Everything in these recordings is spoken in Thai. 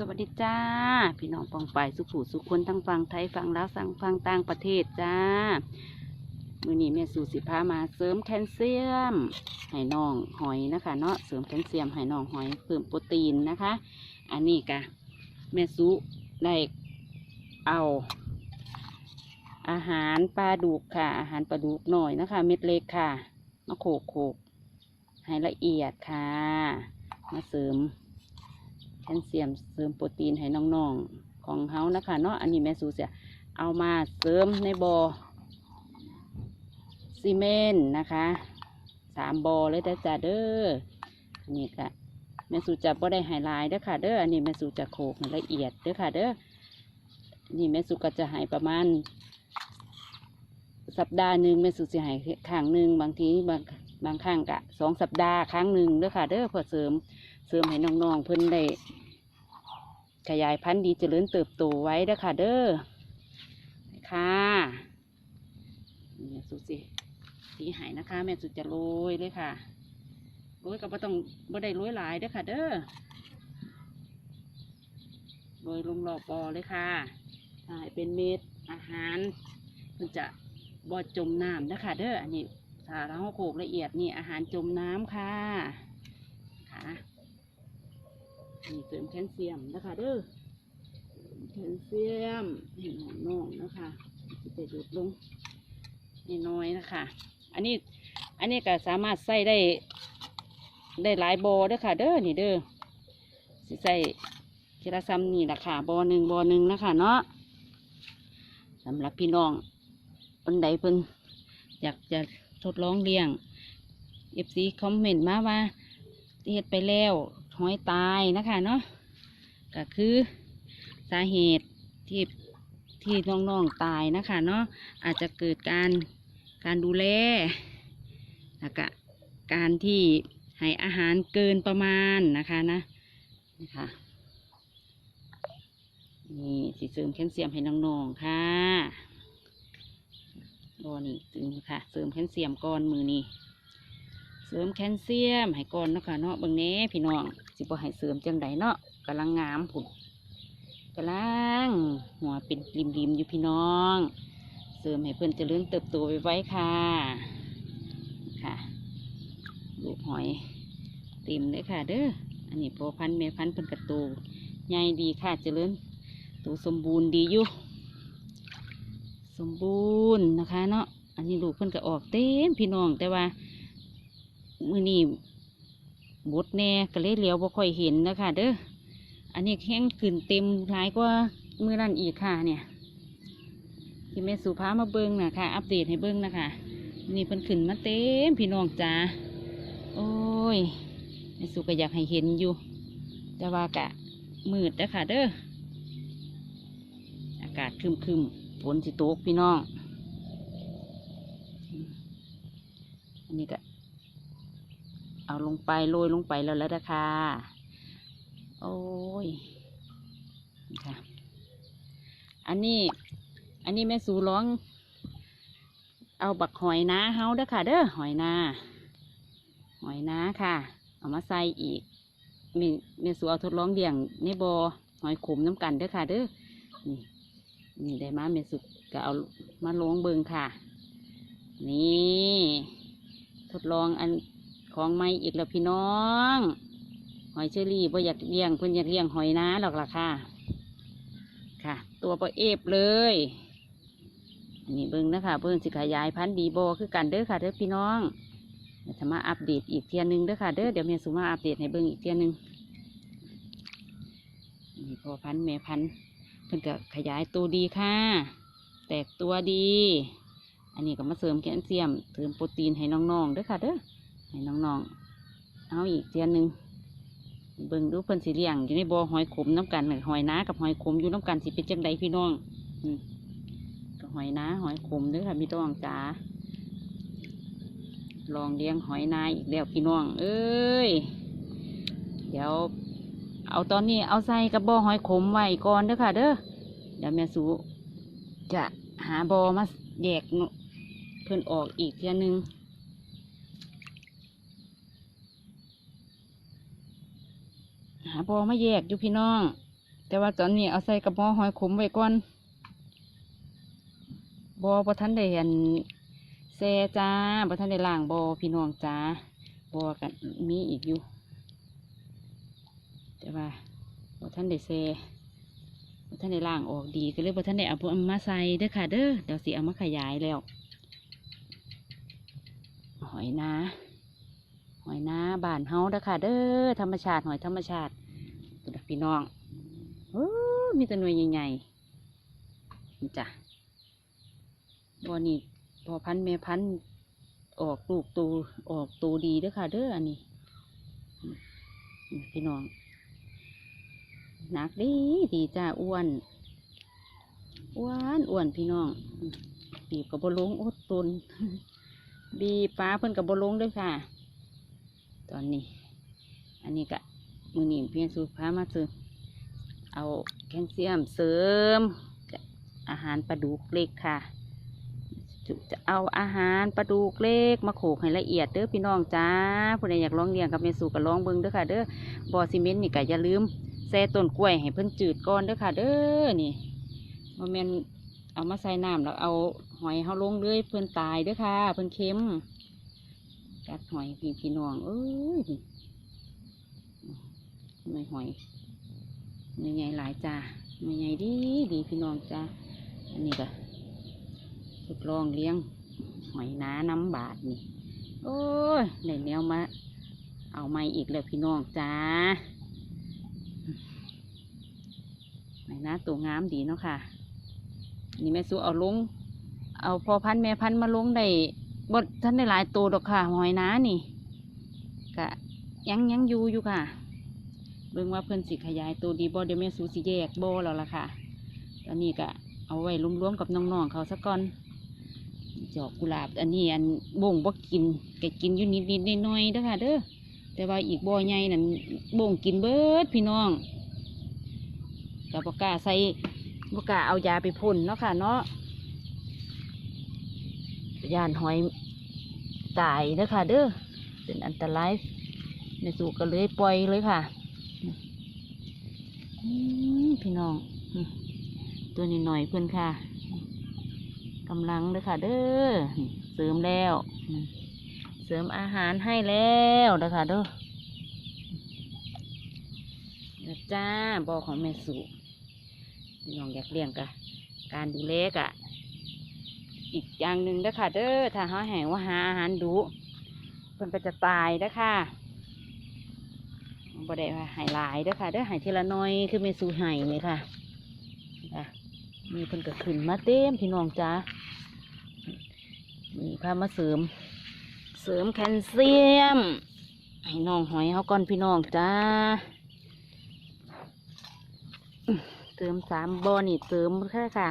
สวัสดีจ้า พี่น้องปองไปายสุขูสุขคนทั้งฟังไทยฟังลาวสั่งฟังต่างประเทศจ้า มือนี้แม่สู่สิพามาเสริมแคลเซียมให้น้องหอยนะคะเนาะเสริมแคลเซียมให้น้องหอยเพิ่มโปรตีนนะคะ อันนี้กะแม่สุได้เอา อาหารปลาดุกค่ะ อาหารปลาดุกหน่อยนะคะ เม็ดเล็กค่ะมาโขกโขกให้ละเอียดค่ะ มาเสริม แคลเซียมเสริมโปรตีนให้น้องๆของเฮานะคะเนาะอันนี้แม่สูเสียเอามาเสริมในบอ่อซีเมนต์นะคะสามบอ่อเลยแต่จ้าเด้ออันนี้ค่ะแม่สูจะบ่ได้ไฮไลท์เด้อค่ะเด้ออันนี้แม่สูจะโขกละเอียดเด้อค่ะเด้ออันนี่แม่สูก็จะให้ประมาณสัปดาห์หนึ่งแม่สูจะให้ครั้งหนึ่งบางทีบางบางครั้งกะสองสัปดาห์ครั้งหนึ่งเด้อค่ะเด้อเพื่อเสริมเสริมให้น้องๆเพิ่นได้ ขยายพันธุ์ดีเจริญเติบโตไว้เด้อค่ะเด้อค่ะแม่สุสิสีหายนะคะ แม่สุจะโรยเลยค่ะโรยก็บ่ต้องบ่ได้โรยหลายเด้อค่ะ เด้อโรยลงรอบบอเลยค่ะถ้าให้เป็นเม็ดอาหารมันจะบ่จมน้ำนะคะเด้ออันนี้ถ้าเราโขกละเอียดนี่อาหารจมน้ำค่ะ นี่เสริมแคลเซียมนะคะเด้อแคลเซียมให้น้องๆนะคะจะไปดูดลงน้อยนะคะ อันนี้อันนี้ก็สามารถใส่ได้ได้หลายบอเด้อค่ะ เด้อนี่เด้อสิใส่ทีละซ้ำนี่แหละค่ะบอหนึ่งบอหนึ่งนะคะเนาะสำหรับพี่น้องคนใดเพิ่นอยากจะทดลองเลี้ยงเอฟซีคอมเมนต์มาว่าเฮ็ดไปแล้ว หอยตายนะคะเนาะก็คือสาเหตุที่ที่น้องๆตายนะคะเนาะอาจจะเกิดการการดูแลแล้วก็การที่ให้อาหารเกินประมาณนะคะนะนะคะนี่สิเสริมแคลเซียมให้น้องๆค่ะบอนี่ถึงค่ะ เสริมแคลเซียมก้อนมือนี่ เสริมแคลเซียมให้ก่อนเนาะค่ะเนาะเบิ่งแหน่พี่น้องสิบ่ให้เสริมจังใดเนาะกำลังงามผุนกำลังหัวเป็นริมๆอยู่พี่น้อง เสริมให้เพิ่อนเจริญเติบโตไว้ไว้ค่ะ ค่ะลูกหอยเต็มเลยค่ะ เด้ออันนี้พอพันธุ์แม่พันธ์เพิ่นกระโตใหญ่ดีค่ะเจริญโตสมบูรณ์ดีอยู่สมบูรณ์นะคะเนาะอันนี้ลูกเพิ่นก็ออกเต็มพี่น้องแต่ว่า มือนี้บดแน่ก็เลยเหลียวบ่ค่อยเห็นนะคะเด้ออันนี้แข้งขึ้นเต็มหลายกว่ามือนั่นอีกค่ะเนี่ยที่แม่สุภามาเบิ้งนะคะอัปเดตให้เบิ้งนะคะ นี่เพิ่นขึ้นมาเต็มพี่น้องจ้าโอ้ยแม่สุก็อยากให้เห็นอยู่ แต่ว่ากะมืดนะคะเด้ออากาศคึมคึมฝนสิตกพี่น้องอันนี้ก็ เอาลงไปโรยลงไปแล้วแล้วนะคะโอ้ยค่ะอันนี้อันนี้แม่สูร้อง เอาบักหอยนาเฮาเด้อค่ะ เด้อหอยนาหอยนาค่ะ เอามาใส่อีกแม่แม่สูเอาทดลองเลี้ยงในบอ่อหอยขมน้ำกันเด้อค่ะ เด้อนี่นี่ได้มาแม่สุก็เอามาลงเบิงค่ะ นี่ ทดลองอัน ของไม่อีกแล้วพี่น้อง หอยเชอรี่บ่อยากเลี้ยงเพิ่นอยากเลี้ยงหอยนาหรอกล่ะค่ะ ค่ะ ตัวปลาเอฟเลยอันนี้เบิ้งนะคะเบิ้งสิขยายพันธุ์ดีโบคือกันเด้อค่ะเด้อพี่น้องจะมาอัปเดตอีกเทียหนึงเด้อค่ะเด้อเดี๋ยวแม่สุมาอัปเดตให้เบิ้งอีกเทียหนึงนี่พอพันธุ์แม่พันธุ์เพิ่นก็ขยายตัวดีค่ะ แตกตัวดี อันนี้ก็มาเสริมแคลเซียมเสริมโปรตีนให้น้องๆเด้อค่ะเด้อ ให้น้องๆ เอาอีกเทียนหนึ่งเบิ่งดูเพิ่นสิเลี้ยงอยู่ในบ่อหอยขมน้ำกันน่ะหอยน้ากับหอยขมอยู่น้ำกันสิเป็นจังใดพี่น้องอืมก็หอยน้าหอยขมเด้อค่ะพี่น้องจ๋าลองเลี้ยงหอยนาอีกแล้วพี่น้อง เอ้ย เดี๋ยว เอาตอนนี้เอาใส่กับบ่อหอยขมไว้ก่อนเด้อค่ะ เด้อเดี๋ยวแม่สูจะหาบ่อมาแยกเพิ่นออกอีกเทียนหนึ่ง หาบอมาแยกอยู่พี่น้อง แต่ว่าตอนนี้เอาใส่กระบอกหอยขมไว้ก่อนบอบ่ทันได้อันแซจ้าบ่ทันได้ล้างบอพี่น้องจ้าบอกันมีอีกอยู่ แต่ว่าบ่ทันได้แซ่บ่ทันได้ล้างออกดีก็เลยบ่ทันได้เอาพวกมันมาใส่เด้อค่ะเด้อเดี๋ยวสิเอามาขยายแล้วหอยนาหอยนาบานเฮาเด้อค่ะเด้อธรรมชาติหอยธรรมชาติ พี่น้องโอ้มีแต่หน่วยใหญ่ๆนี่จ้ะบ่อนี่พอพันธุ์แม่พันธ์ออกลูกตูออกตูดีด้อค่ะ เด้ออันนี้พี่น้องหนักดีดีจ้าอ้วนอ้วนอ้วนพี่น้องบีบกับบลงอดตนบีปลาเพิ่นกับบลงด้วยค่ะ ตอนนี้ อันนี้ก็ มือนีเพียงสูพามาเสริมเอาแคลเซียมเสริม อาหารปลาดุกเล็กค่ะ จะเอาอาหารปลาดุกเล็กมาโขกให้ละเอียดเด้อพี่น้องจ้าผู้ใดอยากลองเลี้ยงกับเมสูก็ลองเบิ่งเด้อค่ะ เด้อบอซีเมนต์นี่ก็อย่าลืมแซ่ต้นกล้วยให้เพิ่นจืดก่อนเด้อค่ะ เด้อนี่บ่แม่นเอามาใส่น้ำแล้วเอาหอยเฮาลงเลยเพิ่นตายเด้อค่ะ เพิ่นเค็มกัดหอยพี่พี่น้องเอ้ย ไม่หอยไม่ใหญ่หลายจ้าไม่ใหญ่ดีดีพี่น้องจ้าอันนี้ก็ทดลองเลี้ยงหอยน้าน้ำบาทนี่โอ้ยในแนวมาเอาไม่อีกแล้วพี่น้องจ้าหอยน้าตัวงามดีเนาะค่ะ นี่แม่สู้เอาลง เอาพอพันแม่พันมาลงได้บดท่านได้หลายตัวดอกค่ะหอยน้านี่กะยังยังอยู่อยู่ค่ะ บิ่งว่าเพิ่นสิขยายตัวดีบ่เดี๋ยวแม่สูสิแยกบ่แล้วล่ะค่ะ ตอนนี้ก็เอาไว้รวมๆกับน้องๆเขาสักก่อนดอกกุหลาบ อันนี้อันบ่งบ่กินแกกินอยู่นิดๆหน้อยๆเด้อค่ะ เด้อ แต่ว่าอีกบ่ใหญ่นั่นบ่งกินเบิดพี่น้องกับบ่กล้าใส่บ่กล้าเอายาไปพ่นเนาะค่ะ เนาะย่านหอยตายเด้อค่ะ เด้อ เป็นอันตรายในสู่ก็เลยปล่อยเลยค่ะ พี่น้อง ตัวนี้หน่อยเพื่อนค่ะกำลังเลยค่ะ เด้อเสริมแล้ว เสริมอาหารให้แล้วเด้อค่ะเด้อจ้าบอของแม่สุพี่น้องอยากเลี้ยงกะการดูแลกะ อีกอย่างหนึ่งเด้อค่ะเด้อถ้าเขาแห่งว่าหาอาหารดุเพิ่นก็จะตายเด้อค่ะ บ่ได้ว่าใหายหลายเด้อค่ะเด้อหายทีละน้อยคือเมสูหายเลยค่ะค่ะมีเพิ่นก็ขึ้นมาเต็มพี่น้องจ้ามีพามาเสริม เสริมแคลเซียมให้น้องหอยเขาก่อนพี่น้องจ้าเติมสามบอนี่เติมแค่ค่ะ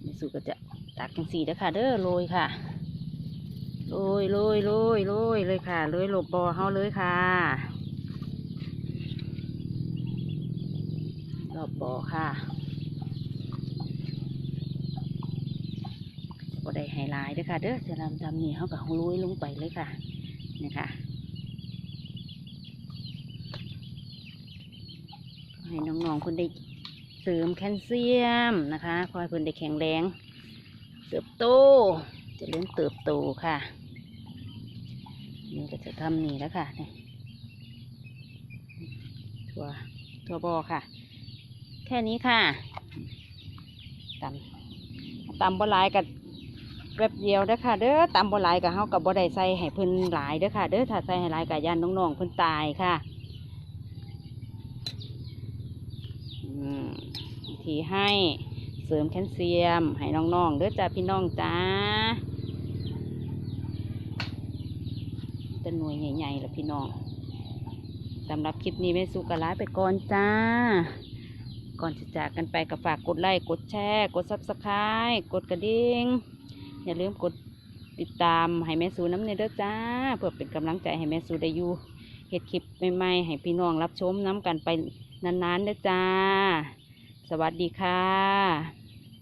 แม่สุก็จะตักจังสีเด้อค่ะเด้อโรยค่ะโรยโรยโรยโรยเลยค่ะเลยหลบบอเฮาเลยค่ะ รอบบอค่ะบ่ได้ไฮไลท์ด้อค่ะ เด้อจะทำทำนี่เฮากับโรยลงไปเลยค่ะนี่ค่ะให้น้องๆคนได้เสริมแคลเซียมนะคะคอยเพิ่นได้แข็งแรง เติบโตจะเริ่มเติบโตค่ะนี่ก็จะทำนี่แล้วค่ะนี่ถั่วถั่วบอค่ะ แค่นี้ค่ะตำตำบหลายกับแป๊บเดียวเด้อค่ะ เด้อตำบหลายกับเฮากับบ่ได้ใส่ให้เพิ่นหลายเด้อค่ะ เด้อถ้าใส่ให้หลายกับยานน้องๆเพิ่นตายค่ะอืมวิธีให้เสริมแคลเซียม ให้น้องๆเด้อจ้าพี่น้องจ้าจะหน่วยใหญ่ๆและพี่น้องสำหรับคลิปนี้แม่สุกลาไปก่อนจ้า ก่อนจะจากกันไปก็ฝากกดไลค์กดแชร์ กดซับสไครต์กดกระดิ่งอย่าลืมกดติดตามให้แม่สูน้ำเนเด้อจ้า เพื่อเป็นกำลังใจให้แม่สูได้อยู่เห็ดคลิปใหม่ๆให้พี่น้องรับชมน้ำกันไปนานๆเด้อจ้า สวัสดีค่ะ